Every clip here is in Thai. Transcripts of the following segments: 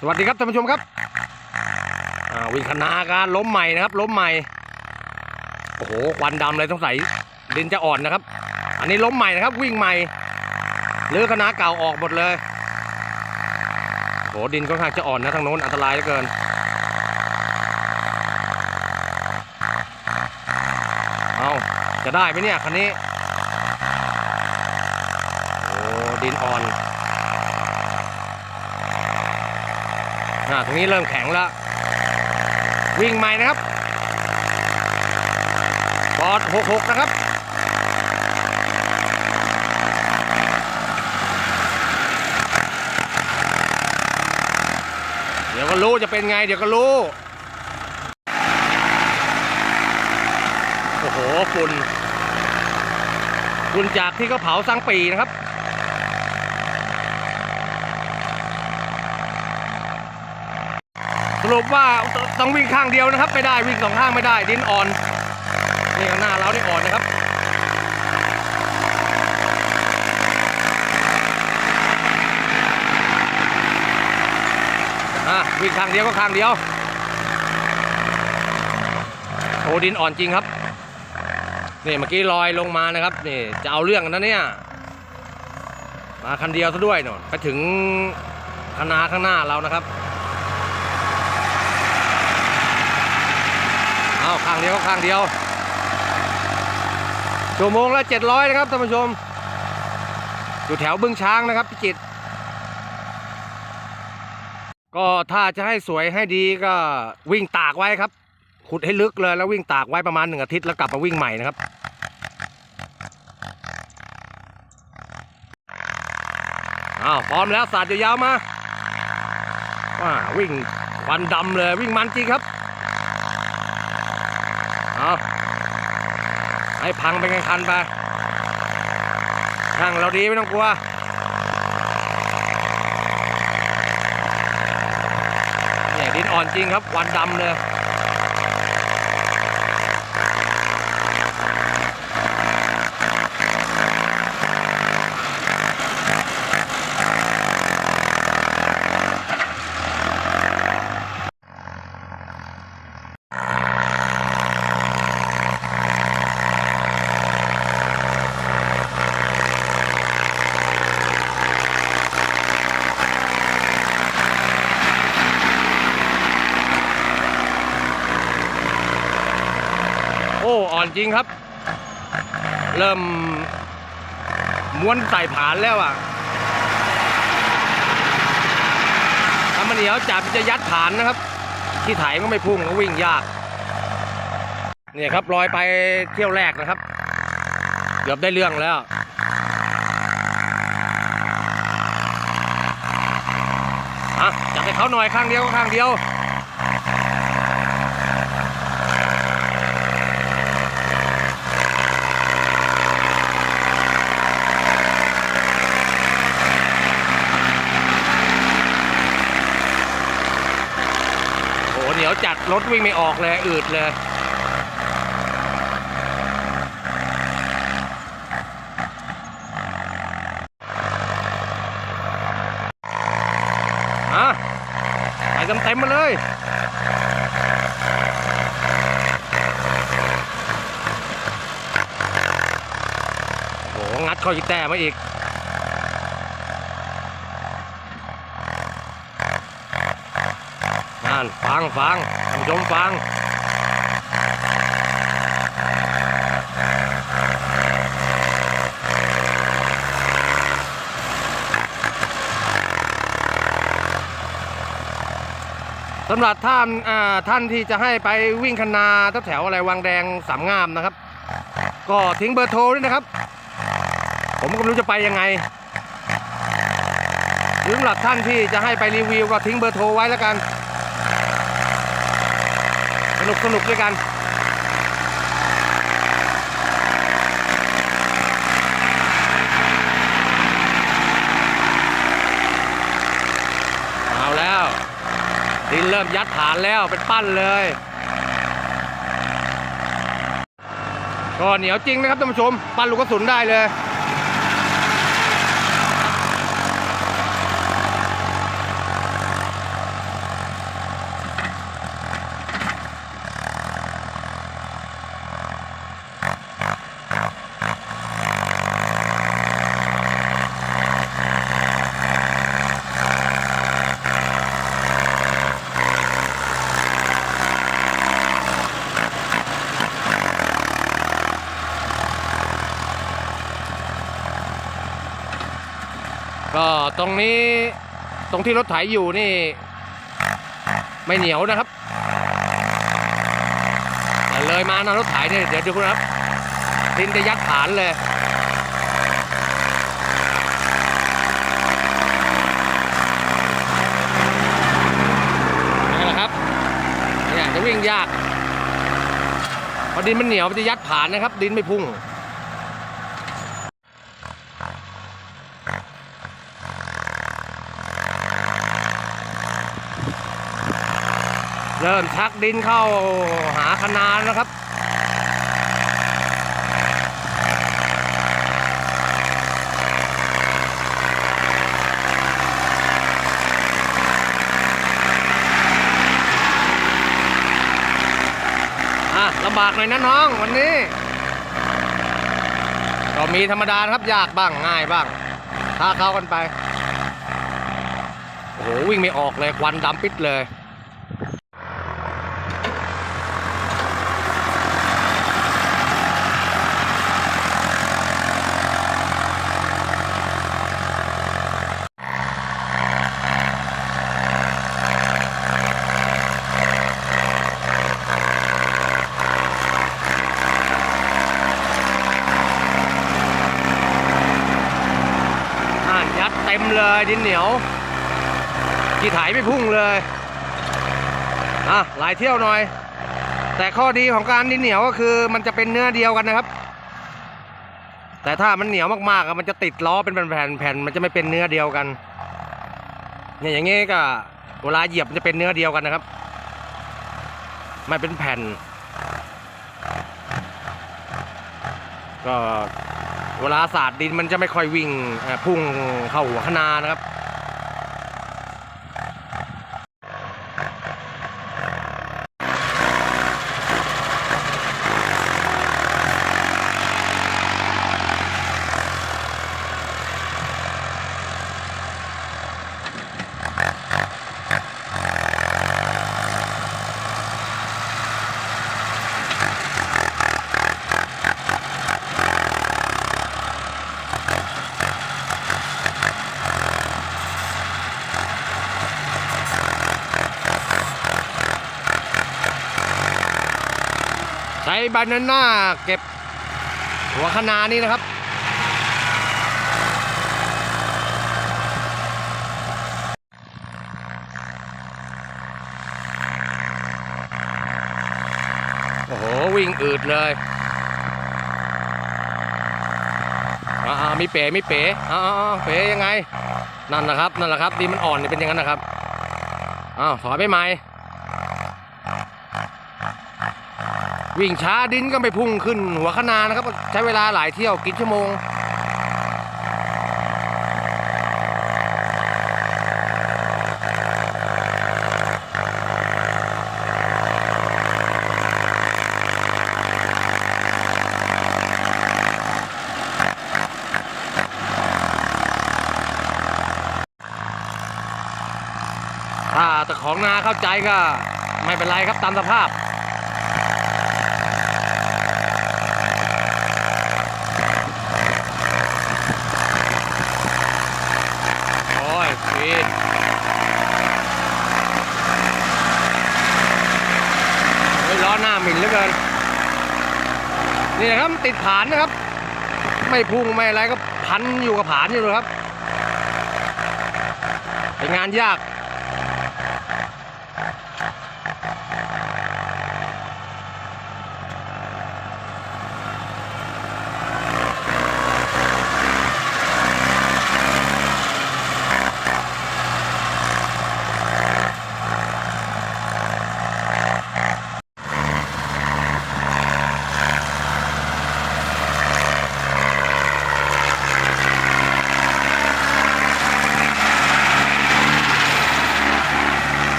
สวัสดีครับท่านผู้ชมครับวิ่งคณาการล้มใหม่นะครับ ล้มใหม่ โอ้โหควันดำเลยต้องใส่ดินจะอ่อนนะครับ อันนี้ล้มใหม่นะครับ วิ่งใหม่เลือคณะเก่าออกหมดเลยโอ้โหดินค่อนข้างจะอ่อนนะทางโน้นอันตรายเหลือเกินเอาจะได้ไหมเนี่ยคันนี้โอ้ดินอ่อน อ่าตรงนี้เริ่มแข็งแล้ววิ่งใหม่นะครับปอด66 นะครับเดี๋ยวก็รู้จะเป็นไง เดี๋ยวก็รู้ โอ้โหฝุ่นฝุ่นจากที่เขาเผาสังปีนะครับ รุปว่าต้องวิ่งข้างเดียวนะครับ ไม่ได้วิ่งสองข้างไม่ได้ดินอ่อนนี่ข้างหน้าเรานี่อ่อนนะครับวิ่งข้างเดียวก็ข้างเดียวโอ้ดินอ่อนจริงครับนี่เมื่อกี้ลอยลงมานะครับนี่จะเอาเรื่องกันนะเนี่ยมาคันเดียวซะด้วยหนอนไปถึงคณาข้างหน้าเรานะครับ อาวข้างเดียวข้างเดียวชั่วโมงละเจ็ดร้อยนะครับท่านผู้ชม อยู่แถวบึงช้างนะครับพิจิตรก็ถ้าจะให้สวยให้ดีก็วิ่งตากไว้ครับ ขุดให้ลึกเลยแล้ววิ่งตากไว้ประมาณหนึ่งอาทิตย์แล้วกลับมาวิ่งใหม่นะครับอ้าวพร้อมแล้วสาดยาวๆมาว่าวิ่งควันดำเลยวิ่งมันจริงครับ เอาให้พังไปกันคันไปช่างเราดีไม่ต้องกลัวเนี่ยดินอ่อนจริงครับควันดำเลย จริงครับ เริ่มม้วนใส่ผานแล้วอะถ้ามันเหนียวจับจะยัดผานนะครับ ที่ไถก็ไม่พุ่งก็วิ่งยาก เนี่ยครับลอยไปเที่ยวแรกนะครับ เกือบได้เรื่องแล้วอะจับให้เขาหน่อยข้างเดียวข้างเดียว เหนียวจัดรถวิ่งไม่ออกเลยอืดเลยอะไปเต็มเต็มๆมาเลยโหงัดข้าอีกแต่มาอีก นั่นฟังฟังท่านผู้ชมฟังสำหรับท่านท่านที่จะให้ไปวิ่งคณาแถวอะไรวังแดงสามงามนะครับ ก็ทิ้งเบอร์โทรด้วยนะครับ ผมก็ไม่รู้จะไปยังไงหรือสำหรับท่านที่จะให้ไปรีวิวก็ทิ้งเบอร์โทรไว้แล้วกัน นุกสนุกด้วยกันเอาแล้วดินเริ่มยัดฐานแล้วเป็นปั้นเลยก็เหนียวจริงนะครับท่านผู้ชม ปั้นลูกกระสุนได้เลย ตรงนี้ตรงที่รถไถอยู่นี่ ไม่เหนียวนะครับแต่เลยมานะรถไถเนี่ยเดี๋ยวดูนะครับดินจะยัดฐานเลยนี่แหละครับเนี่ยจะวิ่งยากเพราะดินมันเหนียวมันจะยัดผ่านนะครับ ดินไม่พุ่ง เริ่มชักดินเข้าหาคะนานนะครับอะลำบากหน่อยนะน้องวันนี้ ก็มีธรรมดาครับยากบ้างง่ายบ้างท้าเข้ากันไป โอ้โหวิ่งไม่ออกเลยควันดำปิดเลย อ่านยัด เลยดินเหนียวกี่ถ่ายไม่พุ่งเลยอะหลายเที่ยวหน่อย แต่ข้อดีของการดินเหนียวก็คือมันจะเป็นเนื้อเดียวกันนะครับ แต่ถ้ามันเหนียวมากๆอะมันจะติดล้อเป็นแผ่นๆแผ่นมันจะไม่เป็นเนื้อเดียวกันเนี่ยอย่างงี้ก็เวลาเหยียบมันจะเป็นเนื้อเดียวกันนะครับไม่เป็นแผ่น ก็ เวลาสาดดินมันจะไม่ค่อยวิ่งพุ่งเข้าหัวคนานะครับ ใช้บานาน่าเก็บหัวคะนานี่นะครับ โอ้โห วิ่งอืดเลยอ่ามีเป๋มีเป๋อ่าเป๋ยังไง นั่นนะครับ นั่นแหละครับดีมันอ่อนนี่เป็นอย่างนั้นนะครับอ้าวถอยไปใหม่ วิ่งช้าดินก็ไม่พุ่งขึ้น หัวคะนานะครับ ใช้เวลาหลายเที่ยวกินชั่วโมง ถ้าแต่ของนาเข้าใจก็ไม่เป็นไรครับตามสภาพ โอ้ยฟีเฮ้ยล้อหน้าหมิ่นเหลือเกิน นี่นะครับ ติดผานนะครับ ไม่พุ่งไม่อะไรก็พันอยู่กับผานอยู่เลยครับเป็นงานยาก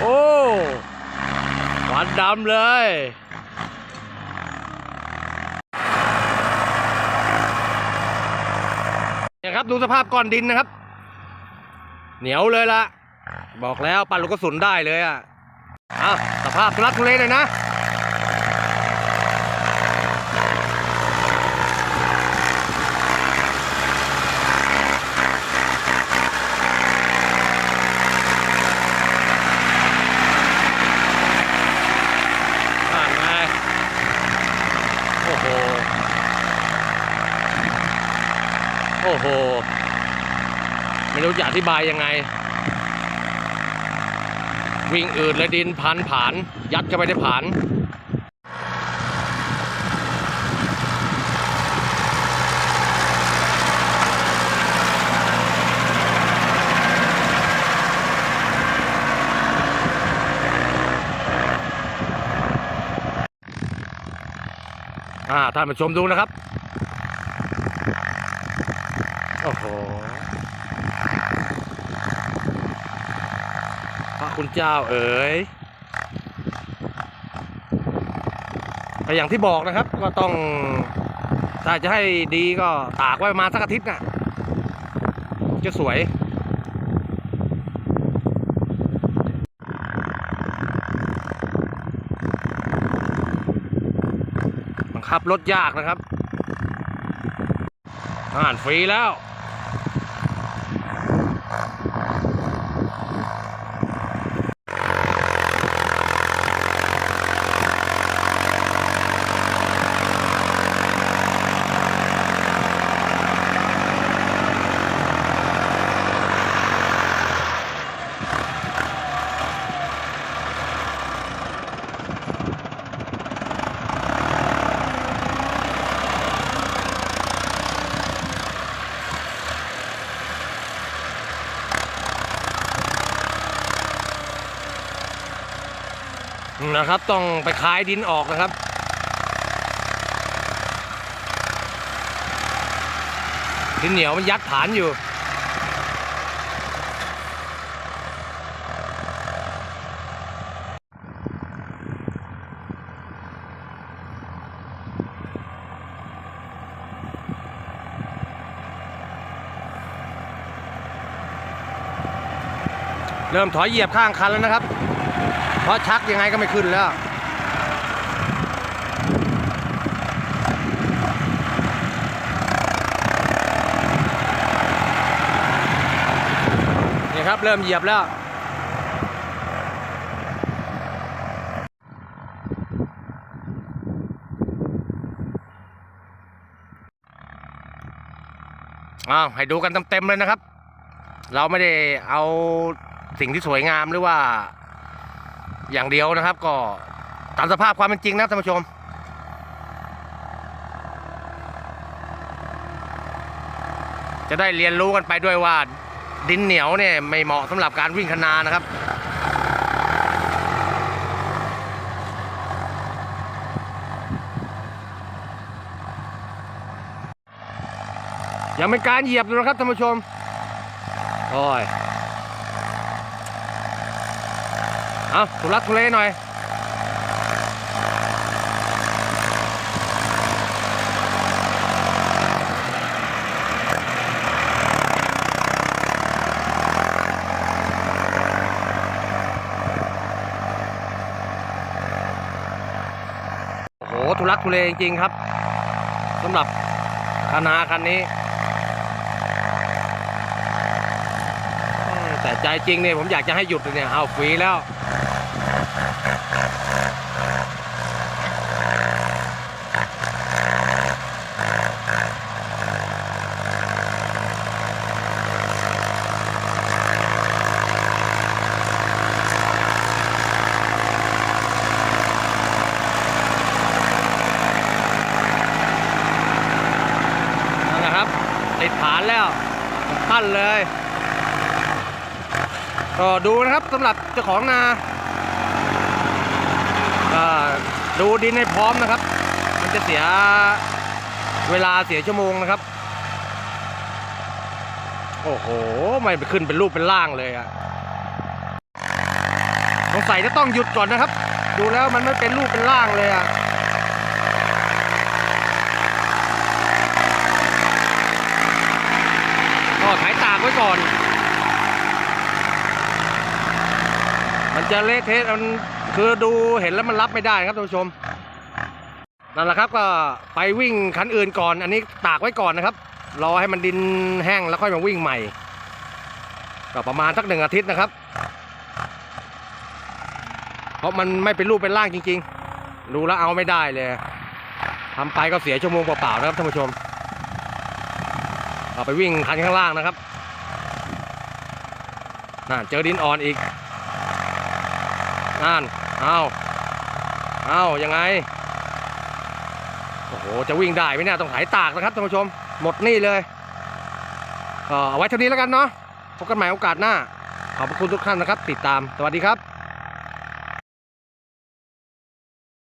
โอ้ควันดำเลยเนี่ยครับดูสภาพก้อนดินนะครับ เหนียวเลยละบอกแล้วปั่นลูกกระสุนได้เลยอะอะสภาพทุลักทุเลเลยนะ โอ้โห ไม่รู้จะอธิบายยังไง วิ่งอืดเลยดินพันผาน ยัดเข้าไปในผานอ่าท่านผู้ชมดูนะครับ โอ้โห พระคุณเจ้าเอ๋ยก็อย่างที่บอกนะครับ ก็ต้อง ถ้าจะให้ดีก็ตากไว้ประมาณสักอาทิตย์น่ะ จะสวยบังคับรถยากนะครับอ่านฟรีแล้ว นะครับ ต้องไปคลายดินออกนะครับ ดินเหนียวมันยัดฐานอยู่ เริ่มถอยเหยียบข้างคันแล้วนะครับ ราะชักยังไงก็ไม่ขึ้นแล้วนี่ครับเริ่มเหยียบแล้วอ้าวให้ดูกันเต็มๆเลยนะครับ เราไม่ได้เอาสิ่งที่สวยงามหรือว่า อย่างเดียวนะครับ ก็ตามสภาพความเป็นจริงนะท่านผู้ชม จะได้เรียนรู้กันไปด้วยว่าดินเหนียวเนี่ยไม่เหมาะสำหรับการวิ่งคนานะครับยังเป็นการเหยียบอยู่นะครับท่านผู้ชม โอ้ย เอาทุลักทุเลหน่อยโอ้โหทุลักทุเลจริงๆครับสำหรับคณาคันนี้ แต่ใจจริงเนี่ยผมอยากจะให้หยุดเลยเนี่ยเอาฟรีแล้ว ติดฐานแล้วปั้นเลย ก็ดูนะครับสำหรับเจ้าของนาก็ ดูดินให้พร้อมนะครับ มันจะเสียเวลาเสียชั่วโมงนะครับ โอ้โห ไม่ไปขึ้นเป็นรูปเป็นร่างเลยอะสงสัยจะต้องหยุดก่อนนะครับ ดูแล้วมันไม่เป็นรูปเป็นร่างเลยอะก็ขายตากไว้ก่อน มันจะเละเทะมัน คือดูเห็นแล้วมันรับไม่ได้ครับท่านผู้ชมนั่นแหละครับก็ไปวิ่งคันอื่นก่อน อันนี้ตากไว้ก่อนนะครับรอให้มันดินแห้งแล้วค่อยมาวิ่งใหม่ก็ประมาณสักหนึ่งอาทิตย์นะครับ เพราะมันไม่เป็นรูปเป็นร่างจริง ๆ ดูแล้วเอาไม่ได้เลยทำไปก็เสียชั่วโมงเปล่าๆนะครับท่านผู้ชมเอาไปวิ่งคันข้างล่างนะครับนั่นเจอดินอ่อนอีกนั่น อาเอายังไง โอ้โห จะวิ่งได้ไหมเนี่ยต้องถ่ายตากนะครับท่านผู้ชม หมดนี่เลยก็เอาไว้เท่านี้แล้วกันเนาะ พบกันใหม่โอกาสหน้า ขอบพระคุณทุกท่านนะครับ ติดตาม สวัสดีครับ